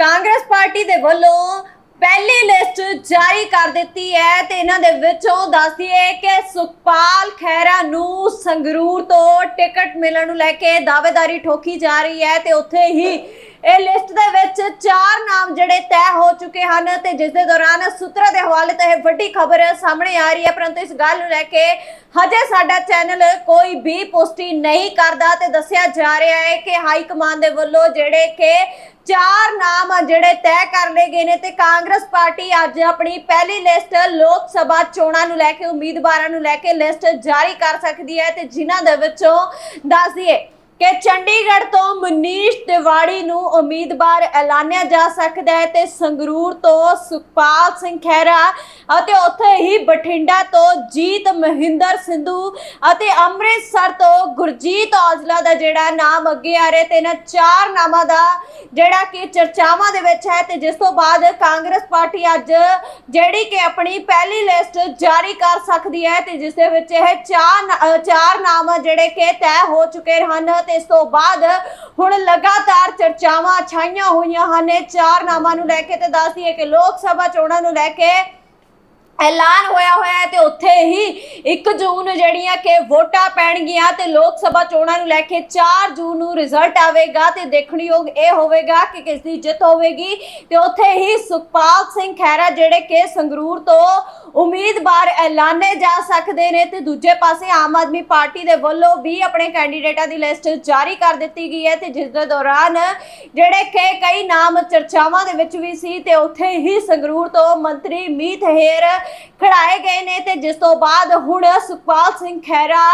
Congress party ਦੇ ਵੱਲੋਂ ਪਹਿਲੀ ਲਿਸਟ ਜਾਰੀ ਕਰ ਦਿੱਤੀ ਹੈ ਤੇ ਇਹਨਾਂ ਦੇ ਵਿੱਚੋਂ ਦੱਸਦੀ ਕਿ ਸੁਖਪਾਲ ਖਹਿਰਾ ਨੂੰ ਸੰਗਰੂਰ ਤੋਂ ਟਿਕਟ ਮਿਲਣ ਨੂੰ ਲੈ ਕੇ ਦਾਅਵੇਦਾਰੀ ਠੋਕੀ ਜਾ ਰਹੀ ਹੈ ਤੇ ਉੱਥੇ ਹੀ ਇਹ ਲਿਸਟ ਦੇ ਵਿੱਚ ਚਾਰ ਨਾਮ ਜਿਹੜੇ ਤੈਅ ਹੋ ਚੁੱਕੇ ਹਨ ਤੇ ਜਿਸ ਦੇ ਦੌਰਾਨ ਸੂਤਰਾਂ ਦੇ ਹਵਾਲੇ ਤੋਂ ਇਹ ਵੱਡੀ ਖਬਰ ਸਾਹਮਣੇ ਆ ਰਹੀ ਹੈ। ਪਰੰਤੂ ਇਸ ਗੱਲ ਨੂੰ ਲੈ ਕੇ ਹਜੇ ਸਾਡਾ ਚੈਨਲ ਕੋਈ ਵੀ ਪੁਸ਼ਟੀ ਨਹੀਂ ਕਰਦਾ ਤੇ ਦੱਸਿਆ ਜਾ ਰਿਹਾ ਹੈ ਕਿ ਹਾਈ ਕਮਾਂਡ ਦੇ ਵੱਲੋਂ ਜਿਹੜੇ ਕਿ ਚਾਰ ਨਾਮ ਆ ਜਿਹੜੇ ਤੈਅ ਕਰ ਲਏ ਗਏ ਨੇ ਤੇ ਕਾਂਗਰਸ ਪਾਰਟੀ ਅੱਜ ਆਪਣੀ ਪਹਿਲੀ ਲਿਸਟ ਲੋਕ ਸਭਾ ਚੋਣਾਂ ਨੂੰ ਲੈ ਕੇ ਉਮੀਦਵਾਰਾਂ ਨੂੰ ਲੈ ਕੇ ਲਿਸਟ ਜਾਰੀ ਕਰ ਸਕਦੀ ਹੈ ਤੇ ਜਿਨ੍ਹਾਂ ਦੇ ਵਿੱਚੋਂ ਦੱਸ ਦਈਏ ਕਿ ਚੰਡੀਗੜ੍ਹ ਤੋਂ ਮਨੀਸ਼ ਤਿਵਾੜੀ ਨੂੰ ਉਮੀਦਵਾਰ ਐਲਾਨਿਆ ਜਾ ਸਕਦਾ ਹੈ ਤੇ ਸੰਗਰੂਰ ਤੋਂ ਸੁਖਪਾਲ ਸਿੰਘ ਖਹਿਰਾ ਅਤੇ ਉੱਥੇ ਹੀ ਬਠਿੰਡਾ ਤੋਂ ਜੀਤ ਮਹਿੰਦਰ ਸਿੰਧੂ ਅਤੇ ਅੰਮ੍ਰਿਤਸਰ ਤੋਂ ਗੁਰਜੀਤ ਔਜਲਾ ਦਾ ਜਿਹੜਾ ਨਾਮ ਅੱਗੇ ਆ ਰਿਹਾ ਤੇ ਇਹਨਾਂ ਚਾਰ ਨਾਮਾਂ ਦਾ ਜਿਹੜਾ ਕਿ ਚਰਚਾਵਾਂ ਦੇ ਵਿੱਚ ਹੈ ਤੇ ਜਿਸ ਤੋਂ ਬਾਅਦ ਕਾਂਗਰਸ ਪਾਰਟੀ ਅੱਜ ਜਿਹੜੀ ਕਿ ਆਪਣੀ ਪਹਿਲੀ ਲਿਸਟ ਜਾਰੀ ਕਰ ਸਕਦੀ ਹੈ ਤੇ ਜਿਸ ਦੇ ਵਿੱਚ ਇਹ ਚਾਰ ਚਾਰ ਨਾਮ ਜਿਹੜੇ ਕਿ ਤੈਅ ਹੋ ਚੁੱਕੇ ਹਨ ਤੇ ਇਸ ਤੋਂ ਬਾਅਦ ਹੁਣ ਲਗਾਤਾਰ ਚਰਚਾਵਾਂ ਛਾਈਆਂ ਹੋਈਆਂ ਹਨ। ਚਾਰ ਨਾਮਾਂ ਨੂੰ ਲੈ ਕੇ ਤੇ ਦੱਸਦੀ ਹੈ ਕਿ ਲੋਕ ਸਭਾ ਚੋਣਾਂ ਨੂੰ ਲੈ ਕੇ ਐਲਾਨ ਹੋਇਆ ਹੋਇਆ ਹੈ। ਉੱਥੇ ਹੀ 1 ਜੂਨ ਜਿਹੜੀਆਂ ਕਿ ਵੋਟਾਂ ਪੈਣਗੀਆਂ ਤੇ ਲੋਕ ਸਭਾ ਚੋਣਾਂ ਨੂੰ ਲੈ ਕੇ 4 ਜੂਨ ਨੂੰ ਰਿਜ਼ਲਟ ਆਵੇਗਾ ਤੇ ਦੇਖਣਯੋਗ ਇਹ ਹੋਵੇਗਾ ਕਿ ਕਿਸ ਦੀ ਜਿੱਤ ਹੋਵੇਗੀ। ਤੇ ਉੱਥੇ ਹੀ ਸੁਖਪਾਲ ਸਿੰਘ ਖਹਿਰਾ ਜਿਹੜੇ ਕਿ ਸੰਗਰੂਰ ਤੋਂ ਉਮੀਦਵਾਰ ਐਲਾਨੇ ਜਾ ਸਕਦੇ ਨੇ ਤੇ ਦੂਜੇ ਪਾਸੇ ਆਮ ਆਦਮੀ ਪਾਰਟੀ ਦੇ ਵੱਲੋਂ ਵੀ ਆਪਣੇ ਕੈਂਡੀਡੇਟਾਂ ਦੀ ਲਿਸਟ ਜਾਰੀ ਕਰ ਦਿੱਤੀ ਗਈ ਹੈ ਤੇ ਜਿਸ ਦੇ ਦੌਰਾਨ ਜਿਹੜੇ ਕਿ ਕਈ ਨਾਮ ਚਰਚਾਵਾਂ ਦੇ ਵਿੱਚ ਵੀ ਸੀ ਤੇ ਉੱਥੇ ਹੀ ਸੰਗਰੂਰ ਤੋਂ ਮੰਤਰੀ ਮੀਤ ਹੇਰ ਖੜਾਏ ਗਏ ਨੇ ਤੇ ਜਿਸ ਤੋਂ ਬਾਅਦ ਹੁਣ ਸੁਖਪਾਲ ਸਿੰਘ ਖਹਿਰਾ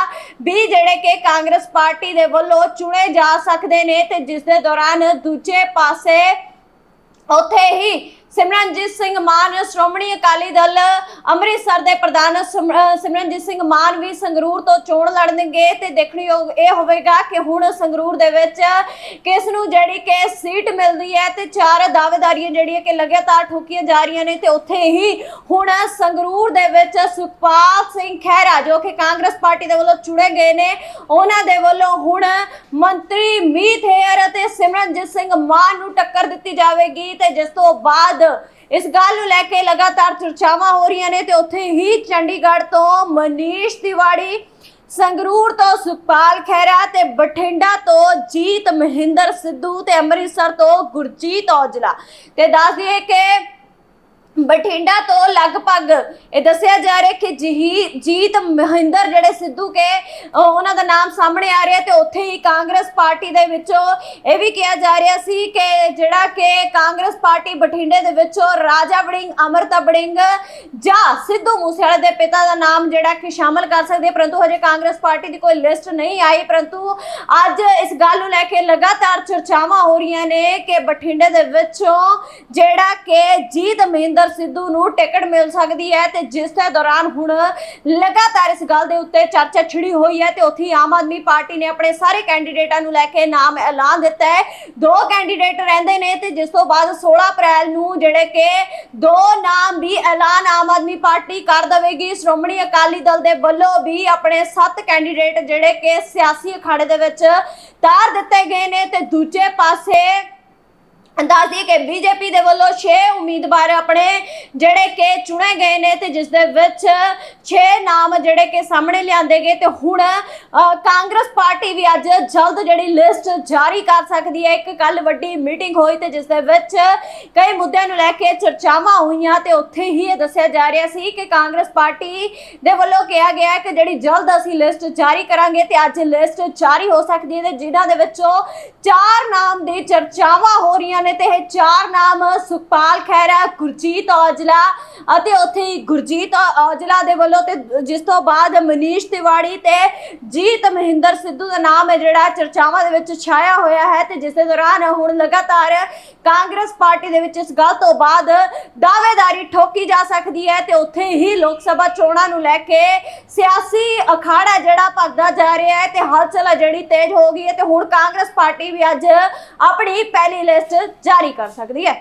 ਵੀ ਜਿਹੜੇ ਕਿ ਕਾਂਗਰਸ ਪਾਰਟੀ ਦੇ ਵੱਲੋਂ ਚੁਣੇ ਜਾ ਸਕਦੇ ਨੇ ਤੇ ਜਿਸ ਦੇ ਦੌਰਾਨ ਦੂਜੇ ਪਾਸੇ ਉੱਥੇ ਹੀ ਸਿਮਰਨਜੀਤ ਸਿੰਘ ਮਾਨ, ਸ਼੍ਰੋਮਣੀ ਅਕਾਲੀ ਦਲ ਅੰਮ੍ਰਿਤਸਰ ਦੇ ਪ੍ਰਧਾਨ, ਸਿਮ- ਸਿਮਰਨਜੀਤ ਸਿੰਘ ਮਾਨ ਵੀ ਸੰਗਰੂਰ ਤੋਂ ਚੋਣ ਲੜਨਗੇ ਤੇ ਦੇਖਣਯੋਗ ਇਹ ਹੋਵੇਗਾ ਕਿ ਹੁਣ ਸੰਗਰੂਰ ਦੇ ਵਿੱਚ ਕਿਸ ਨੂੰ ਜਿਹੜੀ ਕਿ ਸੀਟ ਮਿਲਦੀ ਹੈ ਤੇ ਚਾਰ ਦਾਅਵੇਦਾਰੀਆਂ ਜਿਹੜੀਆਂ ਕਿ ਲਗਾਤਾਰ ਠੋਕੀਆਂ ਜਾ ਰਹੀਆਂ ਨੇ ਤੇ ਉੱਥੇ ਹੀ ਹੁਣ ਸੰਗਰੂਰ ਦੇ ਵਿੱਚ ਸੁਖਪਾਲ ਸਿੰਘ ਖਹਿਰਾ ਜੋ ਕਿ ਕਾਂਗਰਸ ਪਾਰਟੀ ਦੇ ਵੱਲੋਂ ਚੁਣੇ ਗਏ ਨੇ, ਉਹਨਾਂ ਦੇ ਵੱਲੋਂ ਹੁਣ ਮੰਤਰੀ ਮੀਤ ਹੇਅਰ ਅਤੇ ਸਿਮਰਨਜੀਤ ਸਿੰਘ ਮਾਨ ਨੂੰ ਟੱਕਰ ਦਿੱਤੀ ਜਾਵੇਗੀ ਤੇ ਜਿਸ ਤੋਂ ਬਾਅਦ ਇਸ ਗੱਲ ਨੂੰ ਲੈ ਕੇ ਲਗਾਤਾਰ ਚਰਚਾਵਾਂ ਹੋ ਰਹੀਆਂ ਨੇ ਤੇ ਉੱਥੇ ਹੀ ਚੰਡੀਗੜ੍ਹ ਤੋਂ ਮਨੀਸ਼ ਤਿਵਾੜੀ, ਸੰਗਰੂਰ ਤੋਂ ਸੁਖਪਾਲ ਖਹਿਰਾ ਤੇ ਬਠਿੰਡਾ ਤੋਂ ਜੀਤ ਮਹਿੰਦਰ ਸਿੱਧੂ ਤੇ ਅੰਮ੍ਰਿਤਸਰ ਤੋਂ ਗੁਰਜੀਤ ਔਜਲਾ। ਤੇ ਦੱਸ ਦਈਏ ਕਿ ਬਠਿੰਡਾ ਤੋਂ ਲਗਭਗ ਇਹ ਦੱਸਿਆ ਜਾ ਰਿਹਾ ਕਿ ਜਹੀ ਜੀਤ ਮਹਿੰਦਰ ਜਿਹੜੇ ਸਿੱਧੂ ਕੇ ਉਹਨਾਂ ਦਾ ਨਾਮ ਸਾਹਮਣੇ ਆ ਰਿਹਾ ਤੇ ਉੱਥੇ ਹੀ ਕਾਂਗਰਸ ਪਾਰਟੀ ਦੇ ਵਿੱਚੋਂ ਇਹ ਵੀ ਕਿਹਾ ਜਾ ਰਿਹਾ ਸੀ ਕਿ ਜਿਹੜਾ ਕਿ ਕਾਂਗਰਸ ਪਾਰਟੀ ਬਠਿੰਡੇ ਦੇ ਵਿੱਚੋਂ ਰਾਜਾ ਵੜਿੰਗ, ਅਮਰਤਾ ਵੜਿੰਗ ਜਾਂ ਸਿੱਧੂ ਮੂਸੇਵਾਲੇ ਦੇ ਪਿਤਾ ਦਾ ਨਾਮ ਜਿਹੜਾ ਕਿ ਸ਼ਾਮਲ ਕਰ ਸਕਦੇ ਪਰੰਤੂ ਹਜੇ ਕਾਂਗਰਸ ਪਾਰਟੀ ਦੀ ਕੋਈ ਲਿਸਟ ਨਹੀਂ ਆਈ, ਪਰੰਤੂ ਅੱਜ ਇਸ ਗੱਲ ਨੂੰ ਲੈ ਕੇ ਲਗਾਤਾਰ ਚਰਚਾਵਾਂ ਹੋ ਰਹੀਆਂ ਨੇ ਕਿ ਬਠਿੰਡੇ ਦੇ ਵਿੱਚੋਂ ਜਿਹੜਾ ਕਿ ਜੀਤ ਮਹਿੰਦਰ ਸਿੱਧੂ ਨੂੰ ਟਿਕਟ ਮਿਲ ਸਕਦੀ ਹੈ ਤੇ ਜਿਸ ਦੇ ਦੌਰਾਨ ਹੁਣ ਲਗਾਤਾਰ ਇਸ ਗੱਲ ਦੇ ਉੱਤੇ ਚਰਚਾ ਛਿੜੀ ਹੋਈ ਹੈ ਤੇ ਉੱਥੇ ਆਮ ਆਦਮੀ ਪਾਰਟੀ ਨੇ ਆਪਣੇ ਸਾਰੇ ਕੈਂਡੀਡੇਟਾਂ ਨੂੰ ਲੈ ਕੇ ਨਾਮ ਐਲਾਨ ਦਿੱਤਾ ਹੈ। ਦੋ ਕੈਂਡੀਡੇਟ ਰਹਿੰਦੇ ਨੇ ਤੇ ਜਿਸ ਤੋਂ ਬਾਅਦ 16 ਅਪ੍ਰੈਲ ਨੂੰ ਜਿਹੜੇ ਕਿ ਦੋ ਨਾਮ ਵੀ ਐਲਾਨ ਆਮ ਆਦਮੀ ਪਾਰਟੀ ਕਰ ਦੇਵੇਗੀ। ਸ਼੍ਰੋਮਣੀ ਅਕਾਲੀ ਦਲ ਦੇ ਵੱਲੋਂ ਵੀ ਆਪਣੇ ਸੱਤ ਕੈਂਡੀਡੇਟ ਜਿਹੜੇ ਕਿ ਸਿਆਸੀ ਅਖਾੜੇ ਦੇ ਵਿੱਚ ਤਾਰ ਦਿੱਤੇ ਗਏ ਨੇ ਤੇ ਦੂਜੇ ਪਾਸੇ ਦੱਸ ਦਈਏ ਕਿ ਬੀਜੇਪੀ ਦੇ ਵੱਲੋਂ 6 ਉਮੀਦਵਾਰ ਆਪਣੇ ਜਿਹੜੇ ਕਿ ਚੁਣੇ ਗਏ ਨੇ ਤੇ ਜਿਸ ਦੇ ਵਿੱਚ 6 ਨਾਮ ਜਿਹੜੇ ਕਿ ਸਾਹਮਣੇ ਲਿਆਂਦੇ ਗਏ ਤੇ ਹੁਣ ਕਾਂਗਰਸ ਪਾਰਟੀ ਵੀ ਅੱਜ ਜਲਦ ਜਿਹੜੀ ਲਿਸਟ ਜਾਰੀ ਕਰ ਸਕਦੀ ਹੈ। ਇੱਕ ਕੱਲ ਵੱਡੀ ਮੀਟਿੰਗ ਹੋਈ ਤੇ ਜਿਸ ਦੇ ਵਿੱਚ ਕਈ ਮੁੱਦਿਆਂ ਨੂੰ ਲੈ ਕੇ ਚਰਚਾਵਾਂ ਹੋਈਆਂ ਤੇ ਉੱਥੇ ਹੀ ਇਹ ਦੱਸਿਆ ਜਾ ਰਿਹਾ ਸੀ ਕਿ ਕਾਂਗਰਸ ਪਾਰਟੀ ਦੇ ਵੱਲੋਂ ਕਿਹਾ ਗਿਆ ਕਿ ਜਿਹੜੀ ਜਲਦ ਅਸੀਂ ਲਿਸਟ ਜਾਰੀ ਕਰਾਂਗੇ ਤੇ ਅੱਜ ਲਿਸਟ ਜਾਰੀ ਹੋ ਸਕਦੀ ਹੈ ਤੇ ਜਿਨ੍ਹਾਂ ਦੇ ਵਿੱਚੋਂ ਚਾਰ ਨਾਮ ਦੀ ਚਰਚਾਵਾਂ ਹੋ ਰਹੀਆਂ ਨੇ ਤੇ ਇਹ ਚਾਰ ਨਾਮ ਸੁਖਪਾਲ ਖਹਿਰਾ, ਗੁਰਜੀਤ ਔਜਲਾ ਅਤੇ ਉੱਥੇ ਗੁਰਜੀਤ ਔਜਲਾ ਦੇ ਵੱਲੋਂ ਤੇ ਜਿਸ ਤੋਂ ਬਾਅਦ ਮਨੀਸ਼ ਤਿਵਾੜੀ ਤੇ ਜੀਤ ਮਹਿੰਦਰ ਸਿੱਧੂ ਦਾ ਨਾਮ ਹੈ ਜਿਹੜਾ ਚਰਚਾਵਾਂ ਦੇ ਵਿੱਚ ਛਾਇਆ ਹੋਇਆ ਹੈ ਤੇ ਜਿਸ ਦੇ ਦੌਰਾਨ ਹੁਣ ਲਗਾਤਾਰ ਕਾਂਗਰਸ ਪਾਰਟੀ ਦੇ ਵਿੱਚ ਇਸ ਗੱਲ ਤੋਂ ਬਾਅਦ ਦਾਅਵੇਦਾਰੀ ਠੋਕੀ ਜਾ ਸਕਦੀ ਹੈ ਤੇ ਉੱਥੇ ਹੀ ਲੋਕ ਸਭਾ ਚੋਣਾਂ ਨੂੰ ਲੈ ਕੇ ਸਿਆਸੀ ਅਖਾੜਾ ਜਿਹੜਾ ਭਗਦਾ ਜਾ ਰਿਹਾ ਹੈ ਤੇ ਹਲਚਲ ਆ ਜਿਹੜੀ ਤੇਜ਼ ਹੋ ਗਈ ਹੈ ਤੇ ਹੁਣ ਕਾਂਗਰਸ ਪਾਰਟੀ ਵੀ ਅੱਜ ਆਪਣੀ ਪਹਿਲੀ ਲਿਸਟ ਜਾਰੀ ਕਰ ਸਕਦੀ ਹੈ।